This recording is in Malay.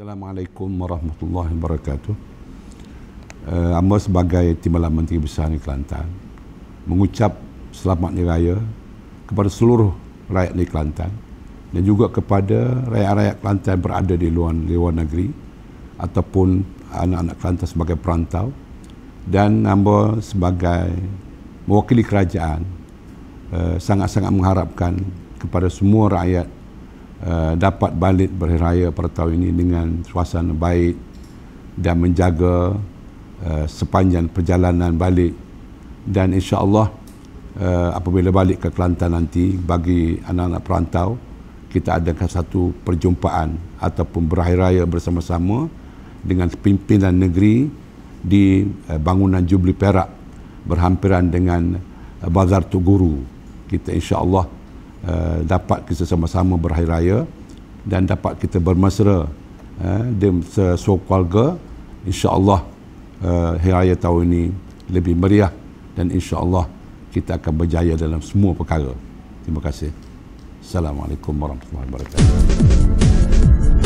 Assalamualaikum warahmatullahi wabarakatuh. Uh, Amba sebagai Timbalan Menteri Besar Negeri Kelantan mengucap selamat hari raya kepada seluruh rakyat negeri Kelantan dan juga kepada rakyat-rakyat Kelantan berada di luar, di luar negeri ataupun anak-anak Kelantan sebagai perantau dan Amba sebagai mewakili kerajaan uh, sangat-sangat mengharapkan kepada semua rakyat uh, dapat balik berhari raya pada tahun ini dengan suasana baik dan menjaga uh, sepanjang perjalanan balik. Dan insya-Allah uh, apabila balik ke Kelantan nanti bagi anak-anak perantau kita adakan satu perjumpaan ataupun berhari raya bersama-sama dengan pimpinan negeri di uh, bangunan Jubli Perak berhampiran dengan uh, Bazar Tuguru kita insya-Allah Uh, dapat kita sama-sama berhari raya dan dapat kita bermesra uh, di sesuatu keluarga insya-Allah uh, hari raya tahun ini lebih meriah dan insya-Allah kita akan berjaya dalam semua perkara. Terima kasih. Assalamualaikum warahmatullahi wabarakatuh.